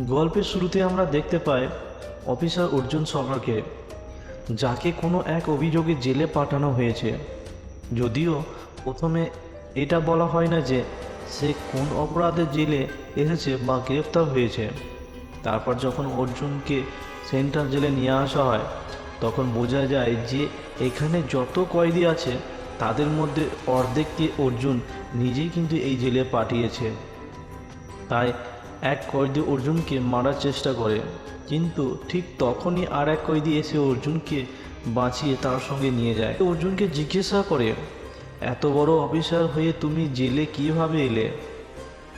গল্পের শুরুতে আমরা দেখতে পাই অফিসার অর্জুন সরকারকে যাকে কোনো এক অভিযোগে জেলে পাঠানো হয়েছে। যদিও প্রথমে এটা বলা হয় না যে সে কোন অপরাধের জেলে এসেছে বা গ্রেফতার হয়েছে। তারপর যখন অর্জুনকে সেন্ট্রাল জেলে নিয়ে আসা হয়, তখন বোঝা যায় যে এখানে যত কয়েদি আছে, তাদের মধ্যে অর্ধেককে অর্জুন নিজেই কিন্তু এই জেলে পাঠিয়েছে। তাই এক কয়েদি অর্জুনকে মারার চেষ্টা করে। কিন্তু ঠিক তখনই আর এক কয়েদি এসে অর্জুনকে বাঁচিয়ে তার সঙ্গে নিয়ে যায়। অর্জুনকে জিজ্ঞাসা করে, এত বড় অফিসার হয়ে তুমি জেলে কীভাবে এলে?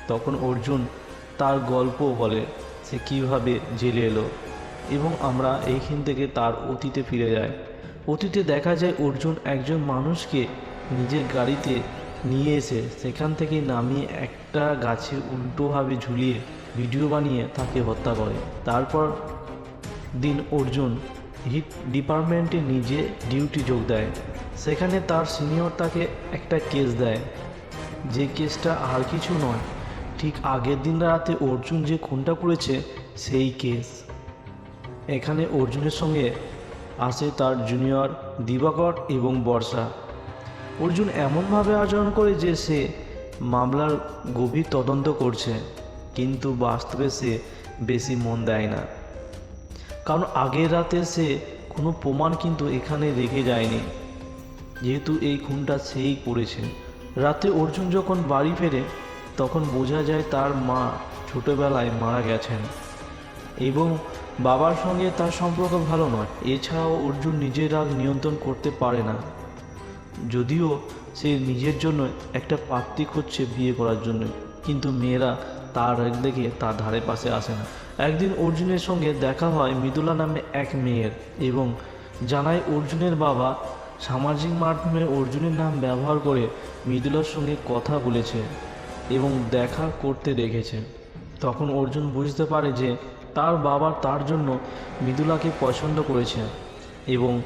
তখন অর্জুন তার গল্প বলে, সে কীভাবে জেলে এলো? এবং আমরা এইখান থেকে তার অতীতে ফিরে যাই। অতীতে দেখা যায় অর্জুন একজন মানুষকে নিজের গাড়িতে নিয়ে এসে সেখান থেকে নামিয়ে একটা গাছে উল্টোভাবে ঝুলিয়ে ভিডিও বানিয়ে তাকে হত্যা করে। তারপর দিন অর্জুন হিট ডিপার্টমেন্টে নিজে ডিউটি যোগ দেয়। সেখানে তার সিনিয়র তাকে একটা কেস দেয়। যে কেসটা আর কিছু নয়, ঠিক আগের দিন রাতে অর্জুন যে খুনটা করেছে সেই কেস। এখানে অর্জুনের সঙ্গে আসে তার জুনিয়র দিবাকর এবং বর্ষা। অর্জুন এমনভাবে আচরণ করে যে সে মামলার গভীর তদন্ত করছে, কিন্তু বাস্তবে সে বেশি মন দেয় না। কারণ আগের রাতে সে কোনো প্রমাণ কিন্তু এখানে রেখে যায়নি। যেহেতু এই খুনটা সেই করেছে। রাতে অর্জুন যখন বাড়ি ফেরে, তখন বোঝা যায় তার মা ছোটবেলায় মারা গেছেন। এবং বাবার সঙ্গে তার সম্পর্ক ভালো নয়। এছাড়াও অর্জুন নিজের রাগ নিয়ন্ত্রণ করতে পারে না। যদিও সে নিজের জন্য একটা পাত্রী খুঁজছে বিয়ে করার জন্য কিন্তু মেয়েরা তার দেখে তার ধারে পাশে আসে না। একদিন অর্জুনের সঙ্গে দেখা হয় মৃদুলা নামে এক মেয়ের এবং জানায় অর্জুনের বাবা সামাজিক মাধ্যমে অর্জুনের নাম ব্যবহার করে মৃদুলার সঙ্গে কথা বলেছে এবং দেখা করতে দেখেছে। তখন অর্জুন বুঝতে পারে যে তার বাবা তার জন্য মৃদুলাকে পছন্দ করেছে এবং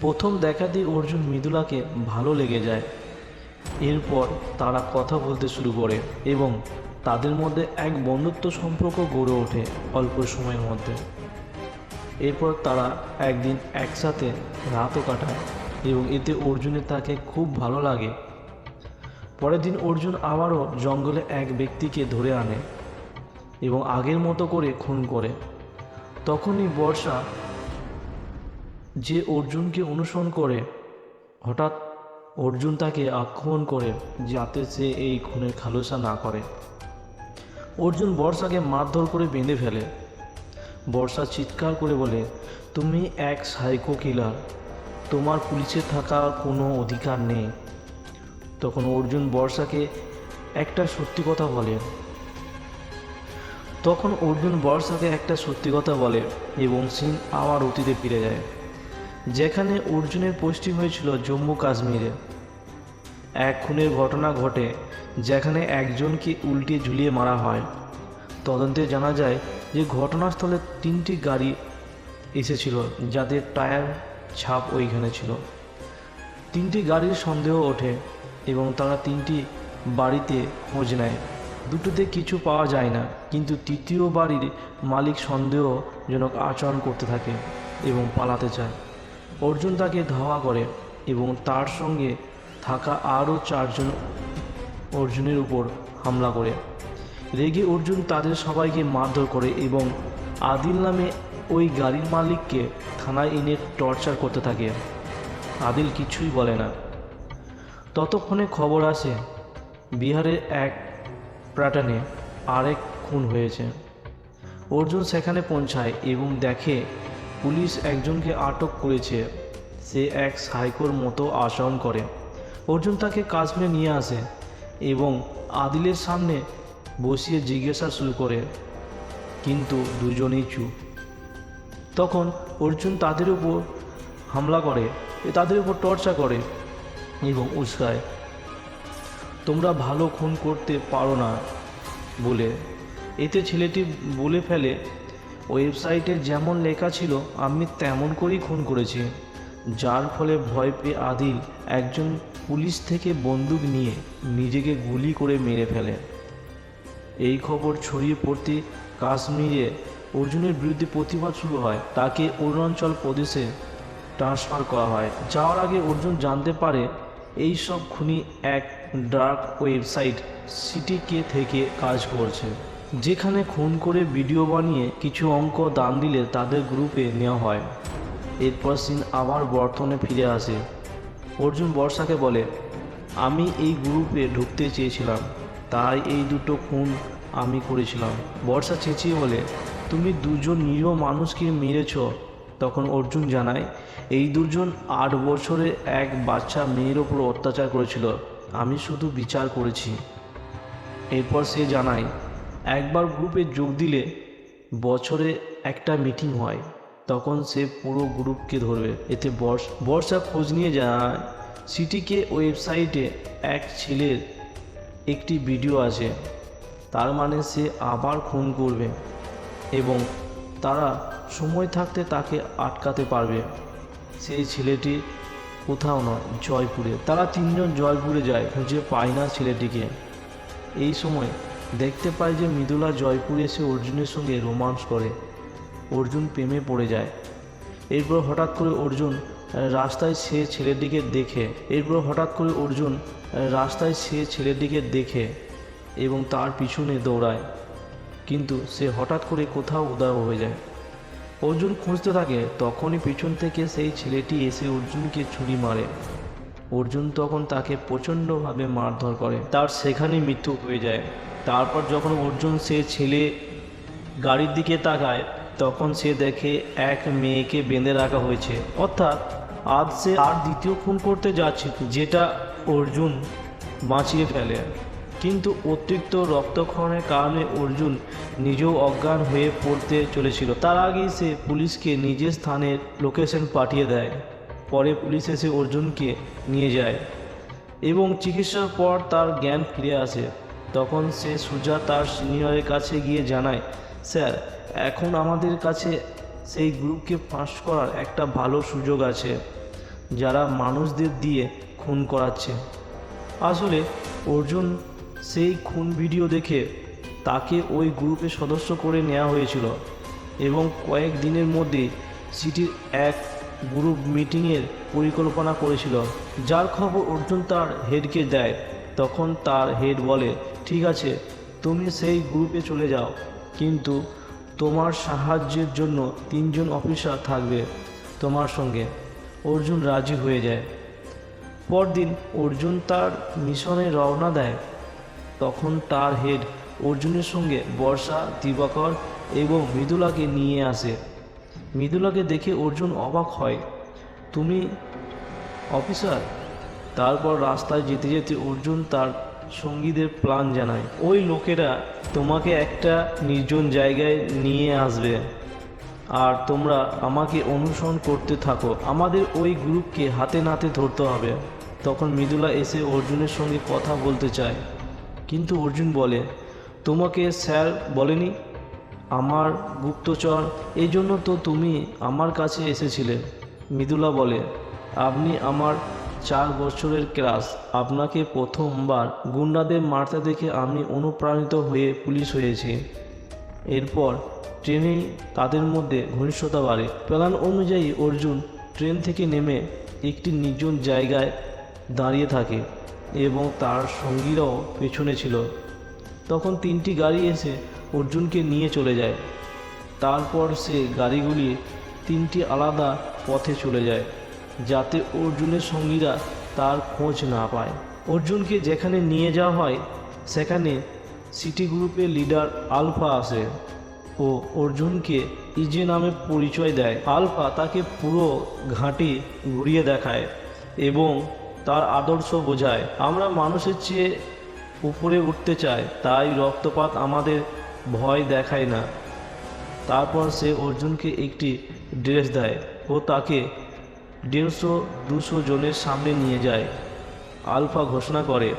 প্রথম দেখাতেই অর্জুন মৃদুলাকে ভালো লেগে যায়। এরপর তারা কথা বলতে শুরু করে এবং তাদের মধ্যে এক বন্ধুত্ব সম্পর্ক গড়ে ওঠে অল্প সময়ের মধ্যে। এরপর তারা একদিন একসাথে রাতও কাটায় এবং এতে অর্জুনের তাকে খুব ভালো লাগে। পরের দিন অর্জুন আবারও জঙ্গলে এক ব্যক্তিকে ধরে আনে এবং আগের মতো করে খুন করে। তখনই বর্ষা যে অর্জুনকে অনুসরণ করে, হঠাৎ অর্জুন তাকে আক্রমণ করে যাতে সে এই খুনের খালসা না করে। অর্জুন বর্ষাকে মারধর করে বেঁধে ফেলে। বর্ষা চিৎকার করে বলে, তুমি এক সাইকো কিলার তোমার পুলিশে থাকার কোনো অধিকার নেই। তখন অর্জুন বর্ষাকে একটা সত্যি কথা বলে। তখন অর্জুন বর্ষাকে একটা সত্যি কথা বলে এবং সিং আবার অতীতে ফিরে যায়। যেখানে অর্জুনের পোস্টিং হয়েছিল জম্মু কাশ্মীরে। এক খুনের ঘটনা ঘটে যেখানে একজনকে উল্টে ঝুলিয়ে মারা হয়। তদন্তে জানা যায় যে ঘটনাস্থলে তিনটি গাড়ি এসেছিল যাদের টায়ার ছাপ ওইখানে ছিল। তিনটি গাড়ির সন্দেহ ওঠে এবং তারা তিনটি বাড়িতে খোঁজ নেয়। দুটোতে কিছু পাওয়া যায় না, কিন্তু তৃতীয় বাড়ির মালিক সন্দেহজনক আচরণ করতে থাকে এবং পালাতে চায়। অর্জুন তাকে ধাওয়া করে এবং তার সঙ্গে থাকা আরও চারজন অর্জুনের উপর হামলা করে। রেগে অর্জুন তাদের সবাইকে মারধর করে এবং আদিল নামে ওই গাড়ির মালিককে থানায় এনে টর্চার করতে থাকে। আদিল কিছুই বলে না। ততক্ষণে খবর আসে বিহারের এক প্রাটানে আরেক খুন হয়েছে। অর্জুন সেখানে পৌঁছায় এবং দেখে পুলিশ একজনকে আটক করেছে। সে এক সাইকোর মতো আচরণ করে। অর্জুন তাকে কাশ্মীরে নিয়ে আসে এবং আদিলের সামনে বসিয়ে জিজ্ঞাসা শুরু করে, কিন্তু দুজনেই চুপ? তখন অর্জুন তাদের উপর হামলা করে, তাদের উপর টর্চা করে এবং উস্কায়, তোমরা ভালো খুন করতে পারো না বলে। এতে ছেলেটি বলে ফেলে ওয়েবসাইটে যেমন লেখা ছিল, আমি তেমন করেই খুন করেছি। যার ফলে ভয় পেয়ে আদিল একজন পুলিশ থেকে বন্দুক নিয়ে নিজেকে গুলি করে মেরে ফেলে। এই খবর ছড়িয়ে পড়তে কাশ্মীরে অর্জুনের বিরুদ্ধে প্রতিবাদ শুরু হয়। তাকে অরুণাচল প্রদেশে ট্রান্সফার করা হয়। যাওয়ার আগে অর্জুন জানতে পারে এই সব খুনি এক ডার্ক ওয়েবসাইট সিটিকে থেকে কাজ করছে। যেখানে খুন করে ভিডিও বানিয়ে কিছু অঙ্ক দান দিলে তাদের গ্রুপে নেওয়া হয়। এরপর সিন আবার বর্তনে ফিরে আসে। অর্জুন বর্ষাকে বলে, আমি এই গ্রুপে ঢুকতে চেয়েছিলাম, তাই এই দুটো খুন আমি করেছিলাম। বর্ষা চেঁচিয়ে বলে, তুমি দুজন নিরীহ মানুষকে মেরেছ? তখন অর্জুন জানায়, এই দুজন আট বছরের এক বাচ্চা মেয়ের ওপর অত্যাচার করেছিল। আমি শুধু বিচার করেছি। এরপর সে জানায় একবার গ্রুপে যোগ দিলে বছরে একটা মিটিং হয়, তখন সে পুরো গ্রুপকে ধরবে। এতে বর্ষ, বর্ষা খোঁজ নিয়ে জানায়, সিটিকে ওয়েবসাইটে এক ছেলের একটি ভিডিও আছে, তার মানে সে আবার খুন করবে এবং তারা সময় থাকতে তাকে আটকাতে পারবে। সেই ছেলেটি কোথাও নয়, জয়পুরে। তারা তিনজন জয়পুরে যায়, খুঁজে পায় না ছেলেটিকে। এই সময় দেখতে পায় যে মৃদুলা জয়পুর এসে অর্জুনের সঙ্গে রোমান্স করে। অর্জুন প্রেমে পড়ে যায়। এরপর হঠাৎ করে অর্জুন রাস্তায় সে ছেলেটিকে দেখে। এরপর হঠাৎ করে অর্জুন রাস্তায় সে ছেলেটিকে দেখে এবং তার পিছনে দৌড়ায়। কিন্তু সে হঠাৎ করে কোথাও উদার হয়ে যায়। অর্জুন খুঁজতে থাকে, তখনই পিছন থেকে সেই ছেলেটি এসে অর্জুনকে ছুরি মারে। অর্জুন তখন তাকে প্রচণ্ডভাবে মারধর করে। তার সেখানে মৃত্যু হয়ে যায়। তারপর যখন অর্জুন সে ছেলে গাড়ির দিকে তাকায়, তখন সে দেখে এক মেয়েকে বেঁধে রাখা হয়েছে। অর্থাৎ আজ সে আর দ্বিতীয় খুন করতে যাচ্ছে, যেটা অর্জুন বাঁচিয়ে ফেলে। কিন্তু অতিরিক্ত রক্তক্ষরণের কারণে অর্জুন নিজেও অজ্ঞান হয়ে পড়তে চলেছিল। তার আগেই সে পুলিশকে নিজের স্থানের লোকেশন পাঠিয়ে দেয়। পরে পুলিশ এসে অর্জুনকে নিয়ে যায় এবং চিকিৎসার পর তার জ্ঞান ফিরে আসে। তখন সে সুজা তার সিনিয়রের কাছে গিয়ে জানায়, স্যার, এখন আমাদের কাছে সেই গ্রুপকে ফাঁস করার একটা ভালো সুযোগ আছে, যারা মানুষদের দিয়ে খুন করাচ্ছে। আসলে অর্জুন সেই খুন ভিডিও দেখে তাকে ওই গ্রুপে সদস্য করে নেওয়া হয়েছিল এবং কয়েক দিনের মধ্যে সিটির এক গ্রুপ মিটিংয়ের পরিকল্পনা করেছিল। যার খবর অর্জুন তার হেডকে দেয়, তখন তার হেড বলে ঠিক আছে, তুমি সেই গ্রুপে চলে যাও। কিন্তু তোমার সাহায্যের জন্য তিনজন অফিসার থাকবে তোমার সঙ্গে। অর্জুন রাজি হয়ে যায়। পরদিন অর্জুন তার মিশনে রওনা দেয়। তখন তার হেড অর্জুনের সঙ্গে বর্ষা, দিবাকর এবং মৃদুলাকে নিয়ে আসে। মৃদুলাকে দেখে অর্জুন অবাক হয়। তুমি অফিসার? তারপর রাস্তায় যেতে যেতে অর্জুন তার সঙ্গীদের প্ল্যান জানায়। ওই লোকেরা তোমাকে একটা নির্জন জায়গায় নিয়ে আসবে। আর তোমরা আমাকে অনুসরণ করতে থাকো। আমাদের ওই গ্রুপকে হাতে নাতে ধরতে হবে। তখন মৃদুলা এসে অর্জুনের সঙ্গে কথা বলতে চায়। কিন্তু অর্জুন বলে, তোমাকে স্যার বলেনি? আমার গুপ্তচর এই জন্য তো তুমি আমার কাছে এসেছিলে। মৃদুলা বলে, আপনি আমার চার বছরের ক্লাস। আপনাকে প্রথমবার গুন্ডাদের মারতে দেখে আমি অনুপ্রাণিত হয়ে পুলিশ হয়েছি। এরপর ট্রেনে তাদের মধ্যে ঘনিষ্ঠতা বাড়ে। প্ল্যান অনুযায়ী অর্জুন ট্রেন থেকে নেমে একটি নির্জন জায়গায় দাঁড়িয়ে থাকে এবং তার সঙ্গীরাও পেছনে ছিল। তখন তিনটি গাড়ি এসে অর্জুনকে নিয়ে চলে যায়। তারপর সে গাড়িগুলি তিনটি আলাদা পথে চলে যায়। যাতে অর্জুনের সঙ্গীরা তার খোঁজ না পায়। অর্জুনকে যেখানে নিয়ে যাওয়া হয়, সেখানে সিটি গ্রুপের লিডার আলফা আসে ও অর্জুনকে ইজে নামে পরিচয় দেয়। আলফা তাকে পুরো ঘাঁটি ঘুরিয়ে দেখায় এবং তার আদর্শ বোঝায়। আমরা মানুষের চেয়ে উপরে উঠতে চাই, তাই রক্তপাত আমাদের ভয় দেখায় না। তারপর সে অর্জুনকে একটি ড্রেস দেয় ও তাকে দেড়শো দুশো জনের সামনে নিয়ে যায়। আলফা ঘোষণা করে,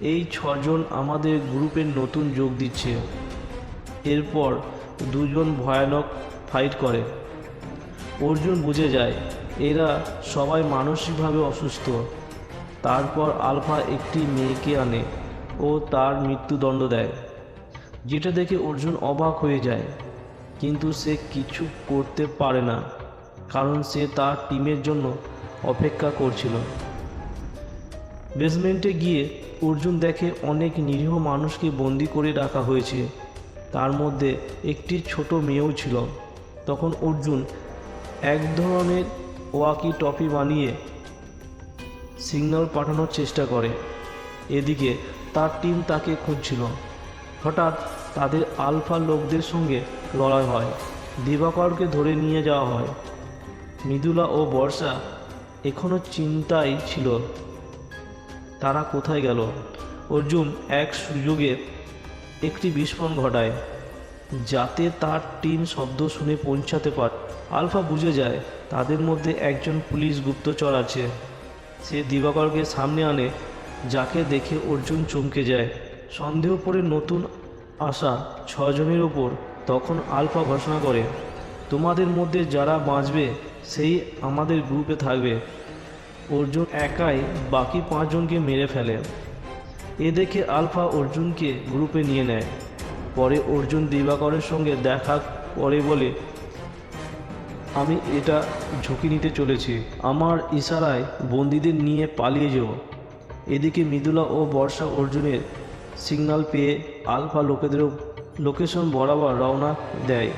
এই ছজন আমাদের গ্রুপের নতুন যোগ দিচ্ছে। এরপর দুজন ভয়ানক ফাইট করে। অর্জুন বুঝে যায়, এরা সবাই মানসিকভাবে অসুস্থ। তারপর আলফা একটি মেয়েকে আনে ও তার মৃত্যুদণ্ড দেয়, যেটা দেখে অর্জুন অবাক হয়ে যায়। কিন্তু সে কিছু করতে পারে না। কারণ সে তার টিমের জন্য অপেক্ষা করছিল। বেসমেন্টে গিয়ে অর্জুন দেখে অনেক নিরীহ মানুষকে বন্দি করে রাখা হয়েছে। তার মধ্যে একটি ছোট মেয়েও ছিল। তখন অর্জুন এক ধরনের ওয়াকি টপি বানিয়ে সিগন্যাল পাঠানোর চেষ্টা করে। এদিকে তার টিম তাকে খুঁজছিল। হঠাৎ তাদের আলফা লোকদের সঙ্গে লড়াই হয়। দিবাকরকে ধরে নিয়ে যাওয়া হয়। মৃদুলা ও বর্ষা এখনও চিন্তায় ছিল। তারা কোথায় গেল? অর্জুন এক সুযোগে একটি বিস্ফোরণ ঘটায়, যাতে তার টিম শব্দ শুনে পৌঁছাতে পার আলফা বুঝে যায়, তাদের মধ্যে একজন পুলিশ গুপ্তচর আছে। সে দিবাকরকে সামনে আনে, যাকে দেখে অর্জুন চমকে যায়। সন্দেহ করে নতুন আসা ছজনের ওপর, তখন আলফা ঘোষণা করে তোমাদের মধ্যে যারা বাঁচবে, সেই আমাদের গ্রুপে থাকবে। অর্জুন একাই বাকি পাঁচজনকে মেরে ফেলে। এ দেখে আলফা অর্জুনকে গ্রুপে নিয়ে নেয়। পরে অর্জুন দিবাকরের সঙ্গে দেখা করে বলে, আমি এটা ঝুঁকি নিতে চলেছি। আমার ইশারায় বন্দীদের নিয়ে পালিয়ে যাব এদিকে মৃদুলা ও বর্ষা অর্জুনের সিগন্যাল পেয়ে আলফা লোকেদের লোকেশন বরাবর রওনা দেয়।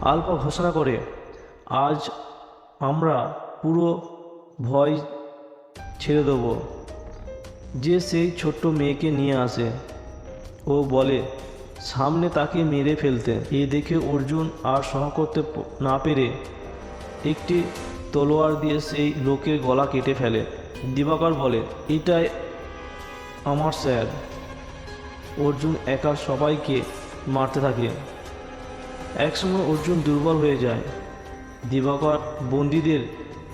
আলফা ঘোষণা করে আজ আমরা পুরো ভয় ছেড়ে দেবো। যে সেই ছোট্ট মেয়েকে নিয়ে আসে। ও বলে, সামনে তাকে মেরে ফেলতে। এ দেখে অর্জুন আর সহ করতে না পেরে একটি তলোয়ার দিয়ে সেই লোকের গলা কেটে ফেলে। দিবাকর বলে, এটাই আমার স্যার। অর্জুন একা সবাইকে মারতে থাকে। একসময় অর্জুন দুর্বল হয়ে যায়। দিবাকর বন্দীদের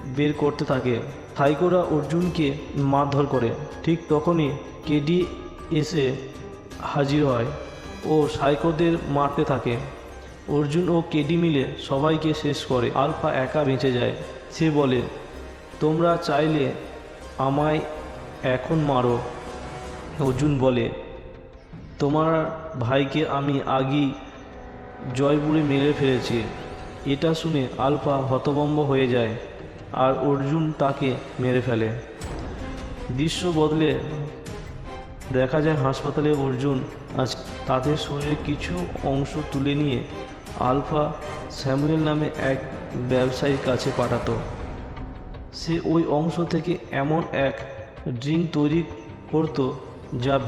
বের করতে থাকে। সাইকোরা অর্জুনকে মারধর করে। ঠিক তখনই কেডি এসে হাজির হয় ও সাইকোদের মারতে থাকে। অর্জুন ও কেডি মিলে সবাইকে শেষ করে। আলফা একা বেঁচে যায়। সে বলে, তোমরা চাইলে আমায় এখন মারো। অর্জুন বলে, তোমার ভাইকে আমি আগেই জয়পুরে মেরে ফেলেছে। এটা শুনে আলফা হতভম্ব হয়ে যায় আর অর্জুন তাকে মেরে ফেলে। দৃশ্য বদলে দেখা যায় হাসপাতালে অর্জুন আজ তাদের শরীরে কিছু অংশ তুলে নিয়ে আলফা স্যামুয়েল নামে এক ব্যবসায়ীর কাছে পাঠাতো। সে ওই অংশ থেকে এমন এক ড্রিঙ্ক তৈরি করতো যা